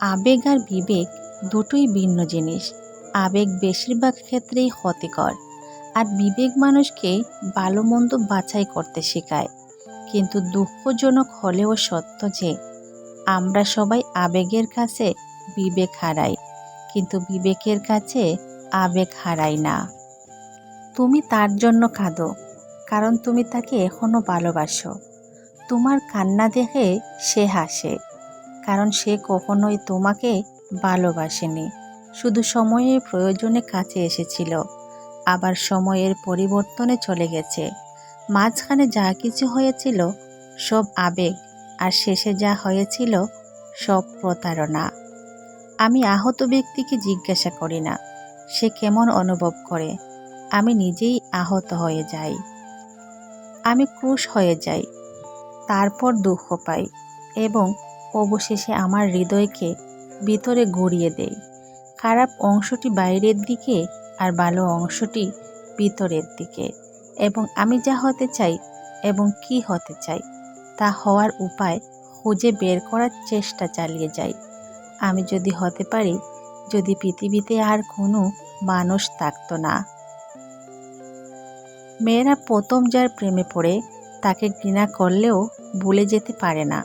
আবেগ আর বিবেক দুটোই ভিন্ন জিনিস। আবেগ বেশিরভাগ ক্ষেত্রেই ক্ষতিকর। আর বিবেক মানুষকে ভালো মন্দ বাছাই করতে শেখায়। কিন্তু দুঃখজনক হলেও সত্য যে, আমরা সবাই আবেগের কাছে বিবেক হারাই। কিন্তু বিবেকের কাছে আবেগ হারাই না। তুমি তার জন্য কাঁদো, কারণ তুমি তাকে এখনও ভালোবাসো। তোমার কান্না দেখে সে হাসে। কারণ সে কখনোই তোমাকে ভালোবাসেনি। শুধু সময়ের প্রয়োজনে কাছে এসেছিল। আবার সময়ের পরিবর্তনে চলে গেছে। মাঝখানে যা কিছু হয়েছিল, সব আবেগ, আর শেষে যা হয়েছিল, সব প্রতারণা। আমি আহত ব্যক্তিকে জিজ্ঞাসা করি না। সে কেমন অনুভব করে? আমি নিজেই আহত হয়ে যাই। আমি ক্রুশ হয়ে যাই। তারপর দুঃখ পাই এবং অবশেষে আমার হৃদয়কে ভিতরে গড়িয়ে দেয়। খারাপ অংশটি বাইরের দিকে আর ভালো অংশটি ভিতরের দিকে। এবং আমি যা হতে চাই এবং কি হতে চাই, তা হওয়ার উপায় খুঁজে বের করার চেষ্টা চালিয়ে যাই। আমি যদি হতে পারি, যদি পৃথিবীতে আর কোনো মানুষ থাকতো না। মেয়েরা প্রথম যার প্রেমে পড়ে, তাকে ঘৃণা করলেও ভুলে যেতে পারে না।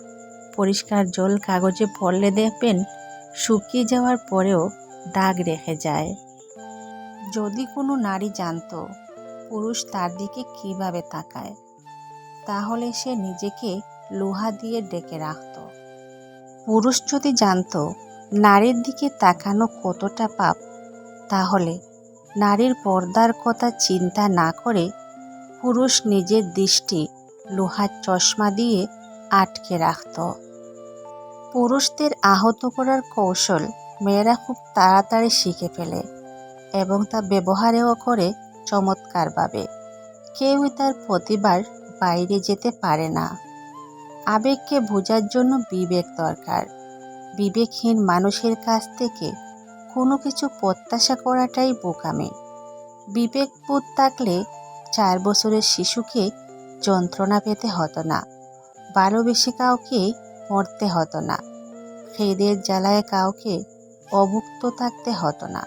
পরিষ্কার জল কাগজে পড়লে দেখবেন শুকিয়ে যাওয়ার পরেও দাগ রেখে যায়। যদি কোনো নারী জানতো পুরুষ তার দিকে কীভাবে তাকায়, তাহলে সে নিজেকে লোহা দিয়ে ডেকে রাখত। পুরুষ যদি জানতো নারীর দিকে তাকানো কতটা পাপ, তাহলে নারীর পর্দার কথা চিন্তা না করে পুরুষ নিজের দৃষ্টি লোহার চশমা দিয়ে আটকে রাখত। পুরুষদের আহত করার কৌশল মেয়েরা খুব তাড়াতাড়ি শিখে ফেলে এবং তা ব্যবহারেও করে চমৎকারভাবে। কেউই তার প্রতিবার বাইরে যেতে পারে না। আবেগকে বোঝার জন্য বিবেক দরকার। বিবেকহীন মানুষের কাছ থেকে কোনো কিছু প্রত্যাশা করাটাই বোকামি। বিবেকবোধ থাকলে চার বছরের শিশুকে যন্ত্রণা পেতে হতো না। ভালোবেসে কাউকে মরতে হতো না। খেদের জ্বালায় কাউকে অভুক্ত থাকতে হতো না।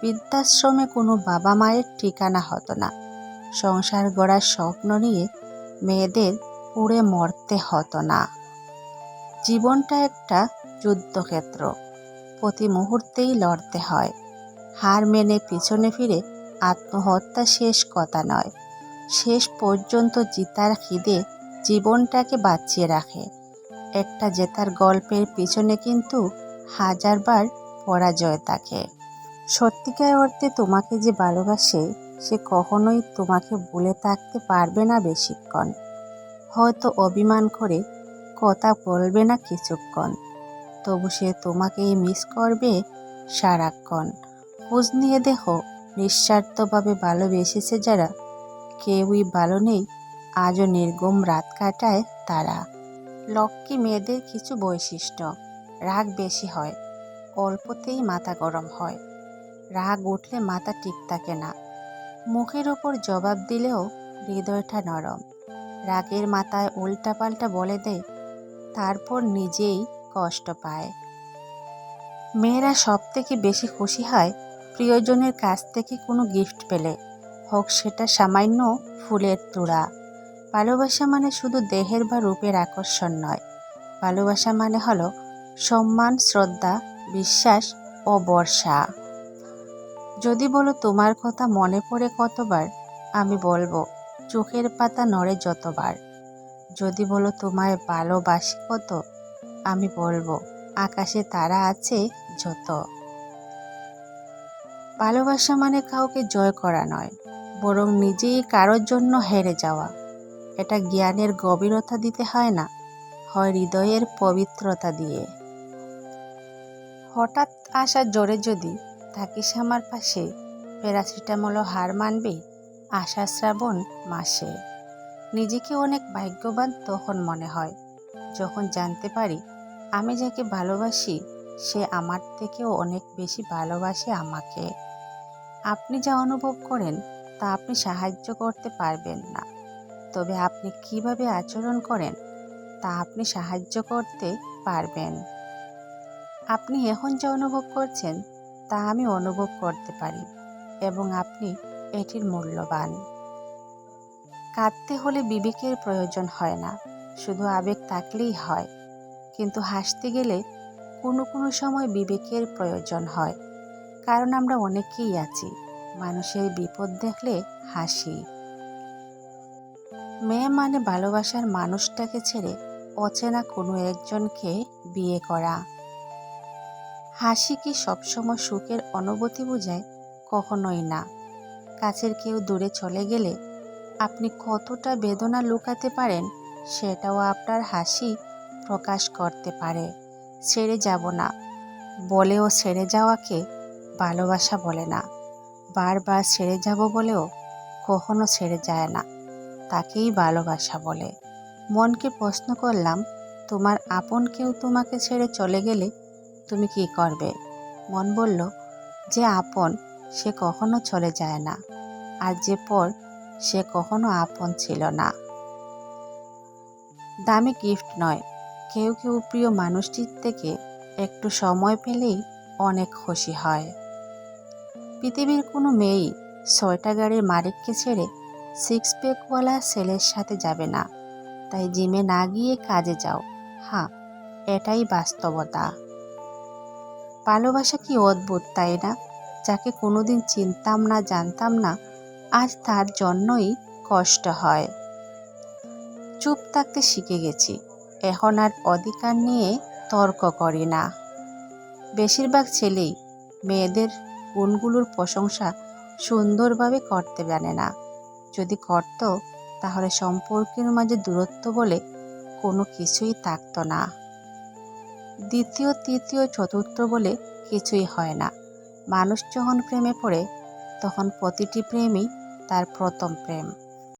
বৃদ্ধাশ্রমে কোনো বাবা মায়ের ঠিকানা হতো না। সংসার গড়ার স্বপ্ন নিয়ে মেয়েদের পুড়ে মরতে হতো না। জীবনটা একটা যুদ্ধক্ষেত্র। প্রতি মুহূর্তেই লড়তে হয়। হার মেনে পিছনে ফিরে আত্মহত্যা শেষ কথা নয়। শেষ পর্যন্ত জিতার খিদে জীবনটাকে বাঁচিয়ে রাখে। একটা জেতার গল্পের পিছনে কিন্তু হাজারবার পরাজয় থাকে। সত্যিকার অর্থে তোমাকে যে ভালোবাসে, সে কখনোই তোমাকে ভুলে থাকতে পারবে না বেশিক্ষণ। হয়তো অভিমান করে কথা বলবে না কিছুক্ষণ। তবু সে তোমাকে মিস করবে সারাক্ষণ। খোঁজ নিয়ে দেখো, নিঃস্বার্থভাবে ভালোবেসেছে যারা। কেউই ভালো নেই আজও নির্গম রাত কাটায় তারা। লক্ষ্মী মেয়েদের কিছু বৈশিষ্ট্য। রাগ বেশি হয়, অল্পতেই মাথা গরম হয়। রাগ উঠলে মাথা ঠিক থাকে না। মুখের ওপর জবাব দিলেও হৃদয়টা নরম। রাগের মাথায় উল্টাপাল্টা বলে দেয়, তারপর নিজেই কষ্ট পায়। মেয়েরা সব থেকে বেশি খুশি হয় প্রিয়জনের কাছ থেকে কোনো গিফট পেলে। হোক সেটা সামান্য ফুলের তোড়া। ভালোবাসা মানে শুধু দেহের বা রূপের আকর্ষণ নয়। ভালোবাসা মানে হলো সম্মান, শ্রদ্ধা, বিশ্বাস ও বর্ষা যদি বলো তোমার কথা মনে পড়ে কতবার, আমি বলব চোখের পাতা নড়ে যতবার। যদি বলো তোমায় ভালোবাসি কত, আমি বলব আকাশে তারা আছে যত। ভালোবাসা মানে কাউকে জয় করা নয়, বরং নিজেই কারোর জন্য হেরে যাওয়া। এটা জ্ঞানের গভীরতা দিতে হয় না, হয় হৃদয়ের পবিত্রতা দিয়ে। হঠাৎ আসা জোরে যদি থাকিস আমার পাশে, প্যারাসিটামলও হার মানবে আশা শ্রাবণ মাসে। নিজেকে অনেক ভাগ্যবান তখন মনে হয়, যখন জানতে পারি আমি যাকে ভালোবাসি, সে আমার থেকেও অনেক বেশি ভালোবাসে আমাকে। আপনি যা অনুভব করেন তা আপনি সাহায্য করতে পারবেন না। তবে আপনি কীভাবে আচরণ করেন, তা আপনি সাহায্য করতে পারবেন। আপনি এখন যা অনুভব করছেন, তা আমি অনুভব করতে পারি এবং আপনি এটির মূল্যবান। কাঁদতে হলে বিবেকের প্রয়োজন হয় না, শুধু আবেগ থাকলেই হয়। কিন্তু হাসতে গেলে কোনো কোনো সময় বিবেকের প্রয়োজন হয়, কারণ আমরা অনেকেই আছি, মানুষের বিপদ দেখলে হাসি। মেয়ে মানে ভালোবাসার মানুষটাকে ছেড়ে অচেনা কোনো একজনকে বিয়ে করা। হাসি কি সবসময় সুখের অনুভূতি বোঝায়? কখনোই না। কাছের কেউ দূরে চলে গেলে আপনি কতটা বেদনা লুকাতে পারেন সেটাও আপনার হাসি প্রকাশ করতে পারে। ছেড়ে যাব না। বলেও ছেড়ে যাওয়াকে ভালোবাসা বলে না। বারবার ছেড়ে যাব বলেও কখনো ছেড়ে যায় না। তাকেই ভালোবাসা বলে। মনকে প্রশ্ন করলাম, তোমার আপন কেউ তোমাকে ছেড়ে চলে গেলে তুমি কি করবে? মন বলল, যে আপন, সে কখনো চলে যায় না। আর যে পর, সে কখনো আপন ছিল না। দামি গিফট নয়, কেউ কেউ প্রিয় মানুষটির থেকে একটু সময় পেলেই অনেক খুশি হয়। পৃথিবীর কোনো মেয়েই ছয়টা গাড়ির মালিককে ছেড়ে সিক্স প্যাকওয়ালা ছেলের সাথে যাবে না। তাই জিমে না গিয়ে কাজে যাও। হ্যাঁ এটাই বাস্তবতা। ভালোবাসা কি অদ্ভুত, তাই না? যাকে কোনোদিন চিনতাম না, জানতাম না, আজ তার জন্যই কষ্ট হয়। চুপ থাকতে শিখে গেছি। এখন আর অধিকার নিয়ে তর্ক করি না। বেশিরভাগ ছেলেই মেয়েদের গুণগুলোর প্রশংসা সুন্দরভাবে করতে জানে না। যদি করত, তাহলে সম্পর্কের মাঝে দূরত্ব বলে কোনো কিছুই থাকত না। দ্বিতীয়, তৃতীয়, চতুর্থ বলে কিছুই হয় না। মানুষ যখন প্রেমে পড়ে, তখন প্রতিটি প্রেমই তার প্রথম প্রেম।